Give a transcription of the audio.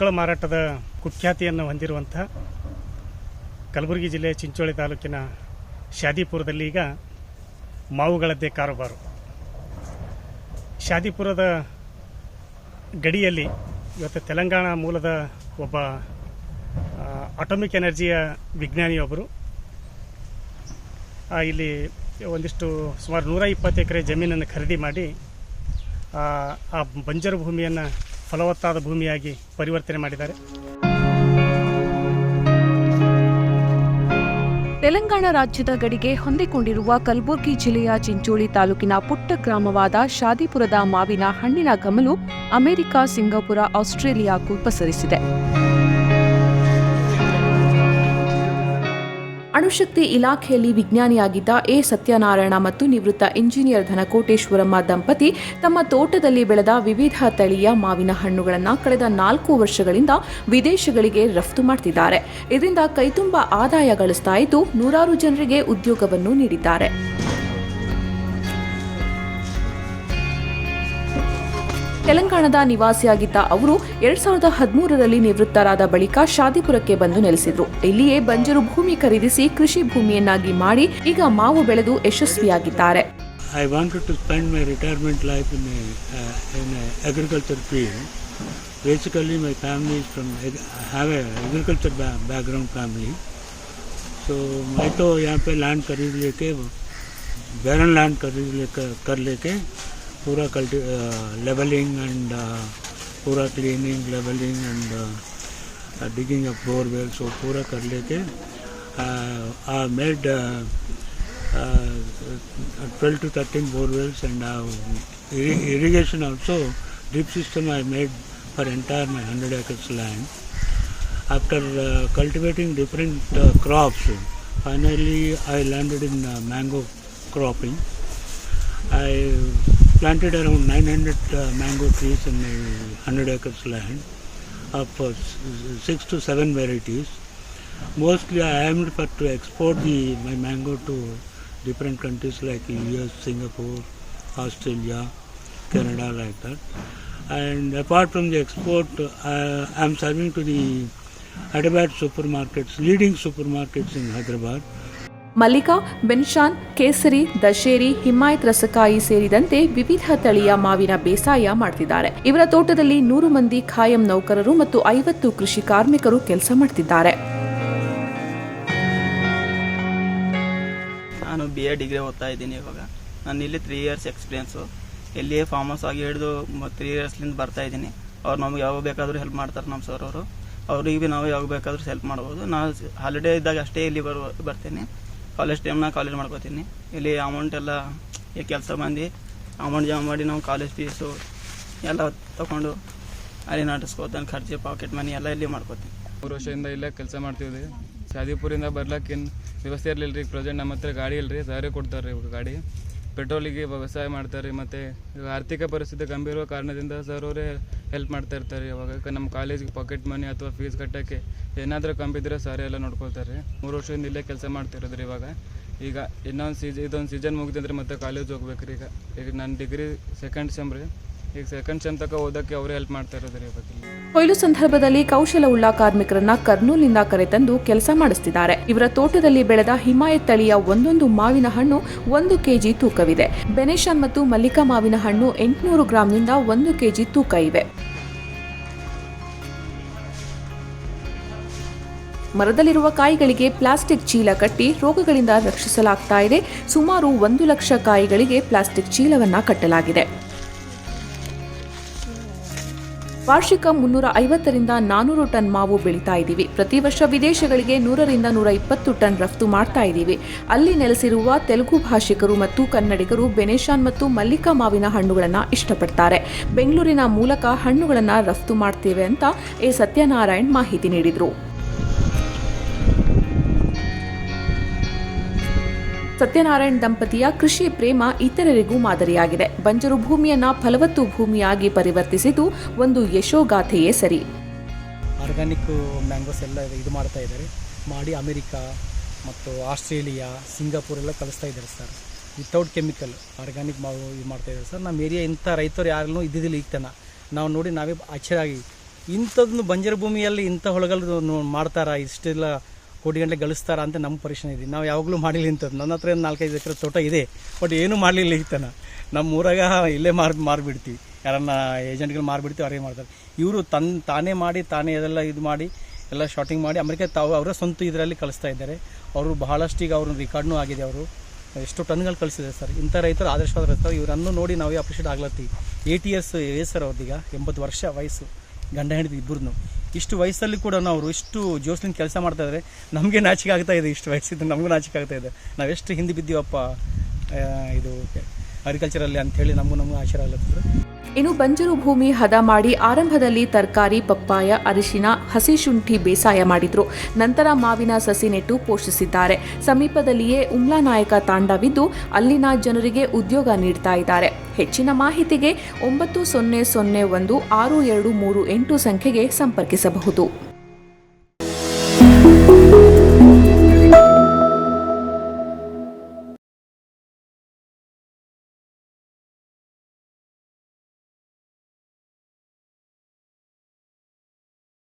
ಮಕ್ಕಳ ಮಾರಾಟದ ಕುಖ್ಯಾತಿಯನ್ನು ಹೊಂದಿರುವಂಥ ಕಲಬುರಗಿ ಜಿಲ್ಲೆಯ ಚಿಂಚೋಳಿ ತಾಲೂಕಿನ ಶಾದಿಪುರದಲ್ಲಿ ಈಗ ಮಾವುಗಳದ್ದೇ ಕಾರೋಬಾರು ಶಾದಿಪುರದ ಗಡಿಯಲ್ಲಿ ಇವತ್ತು ತೆಲಂಗಾಣ ಮೂಲದ ಒಬ್ಬ ಅಟೋಮಿಕ್ ಎನರ್ಜಿಯ ವಿಜ್ಞಾನಿಯೊಬ್ಬರು. ಇಲ್ಲಿ ಒಂದಿಷ್ಟು ಸುಮಾರು ನೂರ ಇಪ್ಪತ್ತು ಎಕರೆ ಜಮೀನನ್ನು ಖರೀದಿ ಮಾಡಿ ಆ ಬಂಜರು ಭೂಮಿಯನ್ನು ಫಲವತ್ತಾದ ಭೂಮಿಯಾಗಿ ಪರಿವರ್ತನೆ ಮಾಡಿದ್ದಾರೆ. ತೆಲಂಗಾಣ ರಾಜ್ಯದ ಗಡಿಗೆ ಹೊಂದಿಕೊಂಡಿರುವ ಕಲಬುರಗಿ ಜಿಲ್ಲೆಯ ಚಿಂಚೋಳಿ ತಾಲೂಕಿನ ಪುಟ್ಟ ಗ್ರಾಮವಾದ ಶಾದಿಪುರದ ಮಾವಿನ ಹಣ್ಣಿನ ಗಮಲು ಅಮೆರಿಕ, ಸಿಂಗಾಪುರ, ಆಸ್ಟ್ರೇಲಿಯಾಕ್ಕೂ ಪಸರಿಸಿದೆ. ಅಣುಶಕ್ತಿ ಇಲಾಖೆಯಲ್ಲಿ ವಿಜ್ಞಾನಿಯಾಗಿದ್ದ ಎ. ಸತ್ಯನಾರಾಯಣ ಮತ್ತು ನಿವೃತ್ತ ಇಂಜಿನಿಯರ್ ಧನಕೋಟೇಶ್ವರಮ್ಮ ದಂಪತಿ ತಮ್ಮ ತೋಟದಲ್ಲಿ ಬೆಳೆದ ವಿವಿಧ ತಳಿಯ ಮಾವಿನ ಹಣ್ಣುಗಳನ್ನು ಕಳೆದ ನಾಲ್ಕು ವರ್ಷಗಳಿಂದ ವಿದೇಶಗಳಿಗೆ ರಫ್ತು ಮಾಡ್ತಿದ್ದಾರೆ. ಇದರಿಂದ ಕೈತುಂಬ ಆದಾಯ ಗಳಿಸ್ತಾ ಇದ್ದು ನೂರಾರು ಜನರಿಗೆ ಉದ್ಯೋಗವನ್ನು ನೀಡಿದ್ದಾರೆ. ತೆಲಂಗಾಣದ ನಿವಾಸಿಯಾಗಿದ್ದ ಅವರು ಎರಡ್ ಸಾವಿರದ ಹದಿಮೂರರಲ್ಲಿ ನಿವೃತ್ತರಾದ ಬಳಿಕ ಶಾದಿಪುರಕ್ಕೆ ಬಂದು ನೆಲೆಸಿದ್ರು ಇಲ್ಲಿಯೇ ಬಂಜರು ಭೂಮಿ ಖರೀದಿಸಿ ಕೃಷಿ ಭೂಮಿಯನ್ನಾಗಿ ಮಾಡಿ ಈಗ ಮಾವು ಬೆಳೆದು ಯಶಸ್ವಿಯಾಗಿದ್ದಾರೆ I wanted to spend my retirement life in a, uh, in a agriculture field. Basically, my family is from ag- I have a agriculture ba- background family. So मैं तो यहाँ पे लैंड खरीद लेके बैरन लैंड खरीद लेकर कर लेके पूरा कल्टी लेवलिंग एंड पूरा cleaning levelling and digging of bore well so पूरा कर लेके I made twelve to thirteen bore wells and irrigation also drip system I made for entire my hundred acres land after cultivating different crops finally I landed in mango cropping I planted around 900 uh, mango trees in my 100 acres land of uh, six to seven varieties. Mostly I aimed for to export the my mango to different countries like US, Singapore, Australia, Canada, like that. And apart from the export, uh, I am serving to the Hyderabad supermarkets, leading supermarkets in Hyderabad. Mallika Benishan Kesari, Dasheri, Himayat ರಸಕಾಯಿ ಸೇರಿದಂತೆ ವಿವಿಧ ತಳಿಯ ಮಾವಿನ ಬೇಸಾಯ ಮಾಡ್ತಿದ್ದಾರೆ. ಇವರ ತೋಟದಲ್ಲಿ ನೂರು ಮಂದಿ ಖಾಯಂ ನೌಕರರು ಮತ್ತು ಐವತ್ತು ಕೃಷಿ ಕಾರ್ಮಿಕರು ಕೆಲಸ ಮಾಡ್ತಿದ್ದಾರೆ. ನಾನು ಬಿ ಎ ಡಿಗ್ರಿ ಓದ್ತಾ ಇದ್ದೀನಿ ಇವಾಗ. ನಾನು ಇಲ್ಲಿ ತ್ರೀ ಇಯರ್ಸ್ ಎಕ್ಸ್ಪೀರಿಯನ್ಸು ಎಲ್ಲಿಯೇ ಫಾರ್ಮ್ ಹೌಸ್ ಆಗಿ ಹಿಡಿದು ತ್ರೀ ಇಯರ್ಸ್ಲಿಂದ ಬರ್ತಾ ಇದ್ದೀನಿ. ಅವ್ರು ನಮ್ಗೆ ಯಾವಾಗ ಬೇಕಾದರೂ ಹೆಲ್ಪ್ ಮಾಡ್ತಾರೆ ನಮ್ಮ ಸರ್ ಅವರು. ಅವ್ರಿಗೆ ಭೀ ನಾವು ಯಾವಾಗ ಬೇಕಾದರೂ ಹೆಲ್ಪ್ ಮಾಡ್ಬೋದು. ನಾನು ಹಾಲಿಡೇ ಇದ್ದಾಗ ಅಷ್ಟೇ ಇಲ್ಲಿ ಬರುವ, ಬರ್ತೀನಿ. ಕಾಲೇಜ್ ಟೈಮ್ನಾಗ ಕಾಲೇಜ್ ಮಾಡ್ಕೋತೀನಿ. ಇಲ್ಲಿ ಅಮೌಂಟ್ ಎಲ್ಲ ಈ ಕೆಲಸ ಬಂದು ಅಮೌಂಟ್ ಜಮಾ ಮಾಡಿ ನಾವು ಕಾಲೇಜ್ ಫೀಸು ಎಲ್ಲ ತಗೊಂಡು ಅಲ್ಲಿ ನಟಿಸ್ಕೋತಾನೆ ಖರ್ಚು ಪಾಕೆಟ್ ಮನಿ ಎಲ್ಲ ಇಲ್ಲಿ ಮಾಡ್ಕೋತೀನಿ. ಮೂರು ವರ್ಷದಿಂದ ಇಲ್ಲೇ ಕೆಲಸ ಮಾಡ್ತೀವಿ ಶಾದಿಪುರಿಂದ ಬರ್ಲಕ್ಕೆ ಏನು ವ್ಯವಸ್ಥೆ ಇರಲಿಲ್ಲ ರೀ ಪ್ರೆಸೆಂಟ್ ನಮ್ಮ ಹತ್ರ ಗಾಡಿ ಇಲ್ಲ ರೀ ಸಾರಿ ಕೊಡ್ತಾರೆ ರೀ ಗಾಡಿ. ಪೆಟ್ರೋಲಿಗೆ ವ್ಯವಸಾಯ ಮಾಡ್ತಾರೆ ರೀ ಮತ್ತು ಆರ್ಥಿಕ ಪರಿಸ್ಥಿತಿ ಗಂಭೀರ ಕಾರಣದಿಂದ ಸರ್ ಅವರೇ ಹೆಲ್ಪ್ ಮಾಡ್ತಾ ಇರ್ತಾರೆ ಯಾಕೆ ನಮ್ಮ ಕಾಲೇಜಿಗೆ ಪಾಕೆಟ್ ಮನಿ ಅಥವಾ ಫೀಸ್ ಕಟ್ಟೋಕ್ಕೆ ಏನಾದರೂ ಕಂಬಿದ್ರೆ ಸಾರಿ ಎಲ್ಲ ನೋಡ್ಕೊಳ್ತಾರೆ. ಮೂರು ವರ್ಷದಿಂದ ಇಲ್ಲೇ ಕೆಲಸ ಮಾಡ್ತಿರೋದು ರೀ ಇವಾಗ. ಈಗ ಇನ್ನೊಂದು ಸೀಸನ್ ಇದೊಂದು ಸೀಸನ್ ಮುಗಿದಂದ್ರೆ ಮತ್ತೆ ಕಾಲೇಜ್ ಹೋಗ್ಬೇಕು ರೀ ಈಗ. ಈಗ ನನ್ನ ಡಿಗ್ರಿ ಸೆಕೆಂಡ್ ಸೆಮ್ ರೀ. ಈಗ ಸೆಕೆಂಡ್ ಸೆಮ್ ತನಕ ಓದೋಕ್ಕೆ ಅವರೇ ಹೆಲ್ಪ್ ಮಾಡ್ತಾ ಇರೋದು. ಕೊಯ್ಲು ಸಂದರ್ಭದಲ್ಲಿ ಕೌಶಲವುಳ್ಳ ಕಾರ್ಮಿಕರನ್ನ ಕರ್ನೂಲಿಂದ ಕರೆತಂದು ಕೆಲಸ ಮಾಡಿಸ್ತಿದ್ದಾರೆ. ಇವರ ತೋಟದಲ್ಲಿ ಬೆಳೆದ ಹಿಮಾಯತ್ ತಳಿಯ ಒಂದೊಂದು ಮಾವಿನ ಹಣ್ಣು ಒಂದು ಕೆಜಿ ತೂಕವಿದೆ. ಬೆನೇಶನ್ ಮತ್ತು ಮಲ್ಲಿಕಾ ಮಾವಿನ ಹಣ್ಣು ಎಂಟುನೂರು ಗ್ರಾಂನಿಂದ ಒಂದು ಕೆಜಿ ತೂಕ ಇವೆ. ಮರದಲ್ಲಿರುವ ಕಾಯಿಗಳಿಗೆ ಪ್ಲಾಸ್ಟಿಕ್ ಚೀಲ ಕಟ್ಟಿ ರೋಗಗಳಿಂದ ರಕ್ಷಿಸಲಾಗ್ತಾ ಇದೆ. ಸುಮಾರು ಒಂದು ಲಕ್ಷ ಕಾಯಿಗಳಿಗೆ ಪ್ಲಾಸ್ಟಿಕ್ ಚೀಲವನ್ನ ಕಟ್ಟಲಾಗಿದೆ. ವಾರ್ಷಿಕ ಮುನ್ನೂರ ಐವತ್ತರಿಂದ ನಾನೂರು ಟನ್ ಮಾವು ಬೆಳೀತಾ ಇದ್ದೀವಿ. ಪ್ರತಿ ವರ್ಷ ವಿದೇಶಗಳಿಗೆ ನೂರರಿಂದ ನೂರ ಇಪ್ಪತ್ತು ಟನ್ ರಫ್ತು ಮಾಡ್ತಾ ಇದ್ದೀವಿ. ಅಲ್ಲಿ ನೆಲೆಸಿರುವ ತೆಲುಗು ಭಾಷಿಕರು ಮತ್ತು ಕನ್ನಡಿಗರು ಬೆನೇಶಾನ್ ಮತ್ತು ಮಲ್ಲಿಕಾ ಮಾವಿನ ಹಣ್ಣುಗಳನ್ನು ಇಷ್ಟಪಡ್ತಾರೆ. ಬೆಂಗಳೂರಿನ ಮೂಲಕ ಹಣ್ಣುಗಳನ್ನು ರಫ್ತು ಮಾಡ್ತೇವೆ ಅಂತ ಎ. ಸತ್ಯನಾರಾಯಣ್ ಮಾಹಿತಿ ನೀಡಿದರು. ಸತ್ಯನಾರಾಯಣ್ ದಂಪತಿಯ ಕೃಷಿ ಪ್ರೇಮ ಇತರರಿಗೂ ಮಾದರಿಯಾಗಿದೆ. ಬಂಜರು ಭೂಮಿಯನ್ನ ಫಲವತ್ತು ಭೂಮಿಯಾಗಿ ಪರಿವರ್ತಿಸಿದ್ದು ಒಂದು ಯಶೋಗಾಥೆಯೇ ಸರಿ. ಆರ್ಗ್ಯಾನಿಕ್ ಮ್ಯಾಂಗೋಸ್ ಎಲ್ಲ ಇದು ಮಾಡ್ತಾ ಇದ್ದಾರೆ. ಮಾಡಿ ಅಮೆರಿಕಾ ಮತ್ತು ಆಸ್ಟ್ರೇಲಿಯಾ, ಸಿಂಗಾಪುರ್ ಎಲ್ಲ ಕಳಿಸ್ತಾ ಇದ್ದಾರೆ ಸರ್. ವಿತೌಟ್ ಕೆಮಿಕಲ್ ಆರ್ಗ್ಯಾನಿಕ್ ಮಾವು ಇದು ಮಾಡ್ತಾ ಇದ್ದಾರೆ ಸರ್. ನಮ್ಮ ಏರಿಯಾ ಇಂಥ ರೈತರು ಯಾರನ್ನೂ ಇದ್ದಿದ್ದಿಲ್ಲ ಈಗ ತನ. ನಾವು ನೋಡಿ ನಾವೇ ಆಶ್ಚರ್ಯ ಆಗಿ. ಇಂಥದ್ದು ಬಂಜರು ಭೂಮಿಯಲ್ಲಿ ಇಂಥ ಹೊಳಗಲ್ಲು ನೋ- ಮಾಡ್ತಾರಾ? ಇಷ್ಟೆಲ್ಲ ಕೋಟಿ ಗಂಟೆ ಗಳಿಸ್ತಾರ ಅಂತ ನಮ್ಮ ಪರಿಶೀಲನೆ ಇದೆ. ನಾವು ಯಾವಾಗಲೂ ಮಾಡಲಿಲ್ಲ ಇಂಥದ್ದು. ನನ್ನ ಹತ್ರ ಒಂದು ನಾಲ್ಕೈದು ಎಕರೆ ತೋಟ ಇದೆ ಬಟ್ ಏನೂ ಮಾಡಲಿಲ್ಲ ಈತನ ನಮ್ಮ ಊರಾಗ ಇಲ್ಲೇ ಮಾರ್, ಮಾರಿಬಿಡ್ತೀವಿ. ಯಾರನ್ನ ಏಜೆಂಟ್ಗಳು ಮಾರಿಬಿಡ್ತೀವಿ, ಅವರೇ ಮಾಡ್ತಾರೆ. ಇವರು ತನ್, ತಾನೇ ಮಾಡಿ, ತಾನೇ ಅದೆಲ್ಲ ಇದು ಮಾಡಿ, ಎಲ್ಲ ಶಾಟಿಂಗ್ ಮಾಡಿ, ಅಮೆರಿಕ ತಾವು ಅವರ ಸ್ವಂತ ಇದರಲ್ಲಿ ಕಳಿಸ್ತಾ ಇದ್ದಾರೆ. ಅವರು ಬಹಳಷ್ಟು ಈಗ ಅವ್ರ ರಿಕಾರ್ಡ್ನೂ ಆಗಿದೆ ಅವರು. ಎಷ್ಟು ಟನ್ಗಳು ಕಳಿಸಿದೆ ಸರ್. ಇಂಥ ರೈತರು, ಆದರ್ಶವಾದ ರೈತರು, ಇವರನ್ನು ನೋಡಿ ನಾವೇ ಅಪ್ರಿಷಿಯೇಟ್ ಆಗ್ಲತ್ತೀವಿ. ಏಯ್ಟಿ ಇಯರ್ಸ್ ಏಜ್ ಸರ್ ಅವ್ರದ್ದೀಗ ಎಂಬತ್ತು ವರ್ಷ ವಯಸ್ಸು, ಗಂಡ ಹೆಂಡತಿ ಇಬ್ಬರನ್ನು ಇಷ್ಟು ವಯಸ್ಸಲ್ಲಿ ಕೂಡ ಅವರು ಇಷ್ಟು ಜೋಸ್ಲಿನ ಕೆಲಸ ಮಾಡ್ತಾ ಇದ್ದಾರೆ ನಮಗೆ ನಾಚಿಕೆ ಆಗ್ತಾ ಇದೆ ಇಷ್ಟು ವಯಸ್ಸಿದ್ದು ನಮಗೂ ನಾಚಿಕೆ ಆಗ್ತಾ ಇದೆ. ನಾವೆಷ್ಟು ಹಿಂದೆ ಬಿದ್ದೀವಪ್ಪ ಇದು ಅಗ್ರಿಕಲ್ಚರಲ್ಲಿ ಅಂಥೇಳಿ ನಮಗೂ ನಮಗೂ ಆಶ್ಚರ್ಯ ಆಗ್ಲತ್ತಿದ್ರು ಇನ್ನು ಬಂಜರು ಭೂಮಿ ಹದ ಮಾಡಿ ಆರಂಭದಲ್ಲಿ ತರಕಾರಿ, ಪಪ್ಪಾಯ, ಅರಿಶಿನ, ಹಸಿ ಶುಂಠಿ ಬೇಸಾಯ ಮಾಡಿದ್ರು. ನಂತರ ಮಾವಿನ ಸಸಿ ನೆಟ್ಟು ಪೋಷಿಸಿದ್ದಾರೆ. ಸಮೀಪದಲ್ಲಿಯೇ ಉಮ್ಲಾ ನಾಯಕ ತಾಂಡವಿದ್ದು ಅಲ್ಲಿನ ಜನರಿಗೆ ಉದ್ಯೋಗ ನೀಡ್ತಾ ಇದ್ದಾರೆ. ಹೆಚ್ಚಿನ ಮಾಹಿತಿಗೆ ಒಂಬತ್ತು ಸೊನ್ನೆ ಸೊನ್ನೆ ಒಂದು ಆರು ಎರಡು ಮೂರು ಎಂಟು ಸಂಖ್ಯೆಗೆ ಸಂಪರ್ಕಿಸಬಹುದು.